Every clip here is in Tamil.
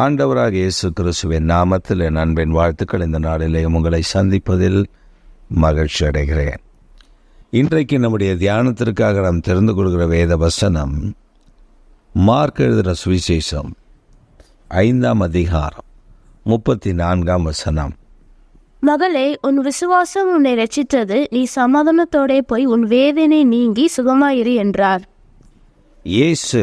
ஆண்டவராக இயேசு கிறிஸ்துவின் நாமத்தில் என் அன்பின் வாழ்த்துக்கள். இந்த நாளிலே உங்களை சந்திப்பதில் மகிழ்ச்சி அடைகிறேன். இன்றைக்கு நம்முடைய தியானத்திற்காக நாம் தெரிந்து கொள்கிற வேத வசனம் மார்க் எழுதுகிற சுவிசேஷம் ஐந்தாம் அதிகாரம் முப்பத்தி நான்காம் வசனம். மகளே உன் விசுவாசம் உன்னை ரட்சித்தது நீ சமாதானத்தோடே போய் உன் வேதனை நீங்கி சுகமாயிரு என்றார். இயேசு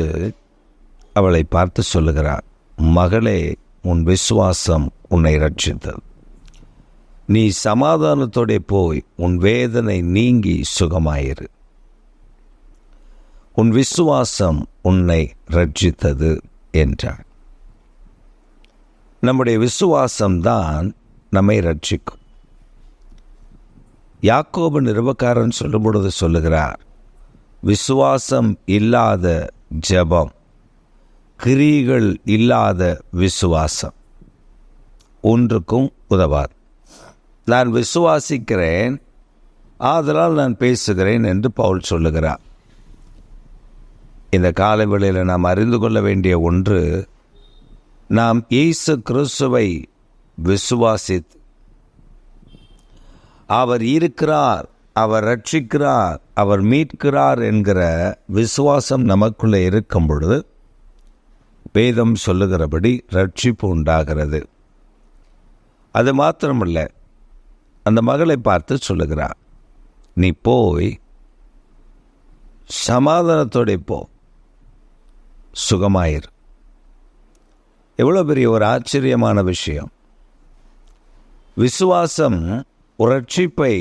அவளை பார்த்து சொல்லுகிறார் மகளே உன் விசுவாசம் உன்னை ரட்சித்தது நீ சமாதானத்தோடே போய் உன் வேதனை நீங்கி சுகமாயிரு. உன் விசுவாசம் உன்னை ரட்சித்தது என்றார் நம்முடைய விசுவாசம்தான் நம்மை ரட்சிக்கும் யாக்கோபு நிறுவக்காரன் சொல்லும் பொழுது சொல்லுகிறார் விசுவாசம் இல்லாத ஜெபம் கிரிகள் இல்லாத விசுவாசம் ஒன்றுக்கும் உதவாது. நான் விசுவாசிக்கிறேன் ஆதலால் நான் பேசுகிறேன் என்று பவுல் சொல்லுகிறார். இந்த காலவெளியில் நாம் அறிந்து கொள்ள வேண்டிய ஒன்று நாம் இயேசு கிறிஸ்துவை விசுவாசித்து அவர் இருக்கிறார் அவர் ரட்சிக்கிறார் அவர் மீட்கிறார் என்கிற விசுவாசம் நமக்குள்ளே இருக்கும் பொழுது வேதம் சொல்லுகிறபடி ரட்சிப்பு உண்டாகிறது. அது மாத்திரமல்ல அந்த மகளை பார்த்து சொல்லுகிறார் நீ போய் சமாதானத்தோட போ சுகமாயிரு. எவ்வளோ பெரிய ஒரு ஆச்சரியமான விஷயம். விசுவாசம் ஒரு ரட்சிப்பை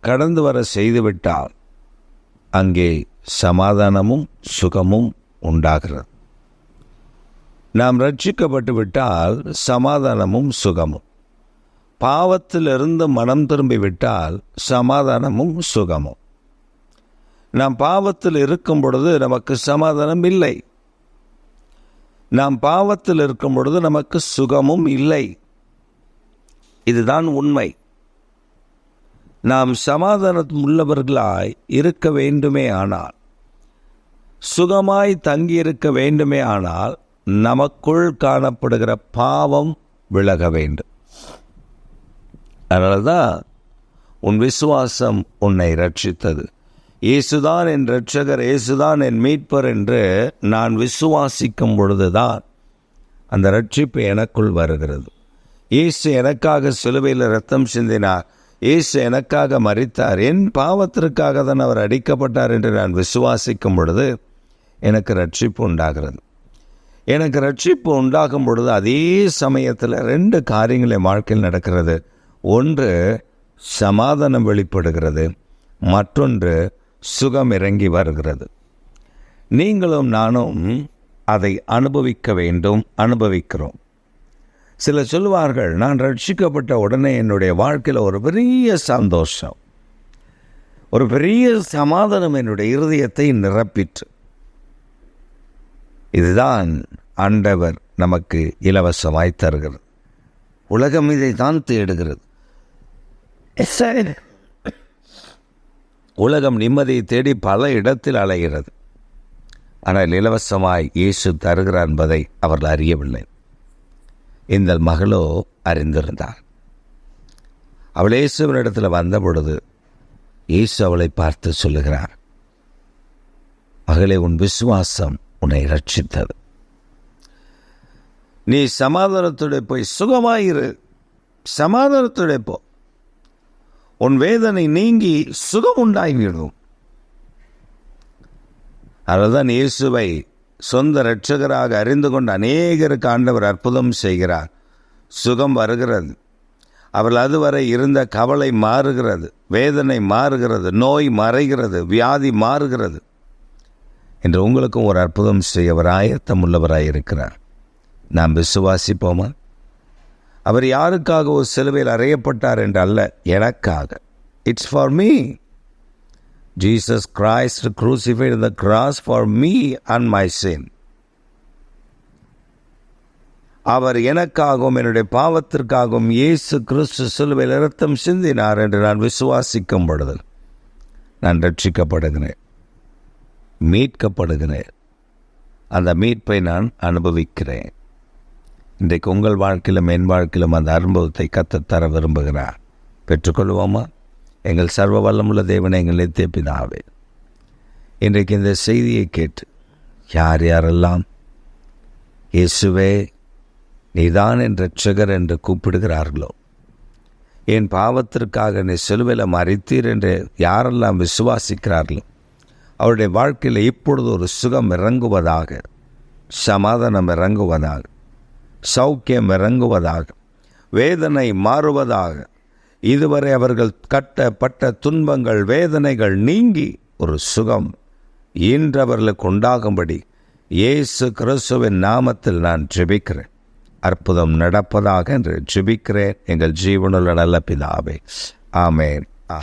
கடந்து வர செய்துவிட்டால் அங்கே சமாதானமும் சுகமும் உண்டாகிறது. நாம் ரட்சிக்கப்பட்டு விட்டால் சமாதானமும் சுகமும். பாவத்திலிருந்து மனம் திரும்பி விட்டால் சமாதானமும் சுகமும். நாம் பாவத்தில் இருக்கும் பொழுது நமக்கு சமாதானம் இல்லை. நாம் பாவத்தில் இருக்கும் பொழுது நமக்கு சுகமும் இல்லை. இதுதான் உண்மை. நாம் சமாதானம் உள்ளவர்களாய் இருக்க வேண்டுமே ஆனால் சுகமாய் தங்கியிருக்க வேண்டுமே ஆனால் நமக்குள் காணப்படுகிற பாவம் விலக வேண்டும். அதனால தான் உன் விசுவாசம் உன்னை ரட்சித்தது இயேசுதான் என் ரட்சகர் இயேசுதான் என் மீட்பர் என்று நான் விசுவாசிக்கும் பொழுதுதான் அந்த ரட்சிப்பு எனக்குள் வருகிறது. இயேசு எனக்காக சிலுவையில் ரத்தம் சிந்தினார். இயேசு எனக்காக மறித்தார் என் பாவத்திற்காக தான் அவர் அடிக்கப்பட்டார் என்று நான் விசுவாசிக்கும் பொழுது எனக்கு ரட்சிப்பு உண்டாகிறது. எனக்கு ரட்சிப்பு உண்டாகும் பொழுது அதே சமயத்தில் ரெண்டு காரியங்கள் என் வாழ்க்கையில் நடக்கிறது. ஒன்று சமாதானம் வெளிப்படுகிறது. மற்றொன்று சுகம் இறங்கி வருகிறது. நீங்களும் நானும் அதை அனுபவிக்க வேண்டும் அனுபவிக்கிறோம். சிலர் சொல்லுவார்கள் நான் ரட்சிக்கப்பட்ட உடனே என்னுடைய வாழ்க்கையில் ஒரு பெரிய சந்தோஷம். ஒரு பெரிய சமாதானம் என்னுடைய இருதயத்தை நிரப்பிற்று. இதுதான் ஆண்டவர் நமக்கு இலவசமாய் தருகிறது. உலகம் இதை தான் தேடுகிறது உலகம் நிம்மதியை தேடி பல இடத்தில் அலைகிறது. ஆனால் இலவசமாய் இயேசு தருகிறார் என்பதை அவர்கள் அறியவில்லை. இந்த மகளோ அறிந்திருந்தார் அவள் இயேசுவனிடத்தில் வந்த பொழுது இயேசு அவளை பார்த்து சொல்லுகிறார் மகளே உன் விசுவாசம் உன்னை ரட்சித்தது நீ சமாதானத்துடைய போய் சுகமாயிரு. சமாதானத்துடைய போ. உன் வேதனை நீங்கி சுகம் உண்டாகிவிடும் அதுதான் இயேசுவை சொந்த இரட்சகராக அறிந்து கொண்ட அநேகருக்கு ஆண்டவர் அற்புதம் செய்கிறார். சுகம் வருகிறது. அவள் அதுவரை இருந்த கவலை மாறுகிறது. வேதனை மாறுகிறது. நோய் மறைகிறது. வியாதி மாறுகிறது. என்று உங்களுக்கும் ஒரு அற்புதம் செய்யவர் ஆயத்தம் உள்ளவராய் இருக்கிறார். நாம் விசுவாசிப்போமா? அவர் யாருக்காக ஒரு சிலுவையில் அறையப்பட்டார் என்று அல்ல எனக்காக. It's for me Jesus Christ crucified the cross for me and my sin. அவர் எனக்காகவும் என்னுடைய பாவத்திற்காகவும் இயேசு கிறிஸ்து சிலுவையில் இரத்தம் சிந்தினார் என்று நான் விசுவாசிக்கும் பொழுது நான் ரட்சிக்கப்படுகிறேன் மீட்கப்படுகிறேன். அந்த மீட்பை நான் அனுபவிக்கிறேன். இன்றைக்கு உங்கள் வாழ்க்கையிலும் என் வாழ்க்கையிலும் அந்த அனுபவத்தை கத்தத்தர விரும்புகிறார். பெற்றுக்கொள்வோமா? எங்கள் சர்வ வல்லமுள்ள தேவனை எங்கள் நித்திய பிதாவே இன்றைக்கு இந்த செய்தியை கேட்டு யார் யாரெல்லாம் இயேசுவே நீதான் என் ரட்சகர் என்று கூப்பிடுகிறார்களோ? என் பாவத்திற்காக நீ செலுவில மறித்தீர் என்று யாரெல்லாம் விசுவாசிக்கிறார்களோ அவருடைய வாழ்க்கையில் இப்பொழுது ஒரு சுகம் இறங்குவதாக சமாதானம் இறங்குவதாக சௌக்கியம் இறங்குவதாக வேதனை மாறுவதாக இதுவரை அவர்கள் கட்டப்பட்ட துன்பங்கள் வேதனைகள் நீங்கி ஒரு சுகம் இன்று அவர்களுக்கு உண்டாகும்படி இயேசு கிறிஸ்துவின் நாமத்தில் நான் ஜெபிக்கிறேன். அற்புதம் நடப்பதாக என்று ஜெபிக்கிறேன். எங்கள் ஜீவனுள்ள நல்ல பிதாவே. ஆமேன். ஆ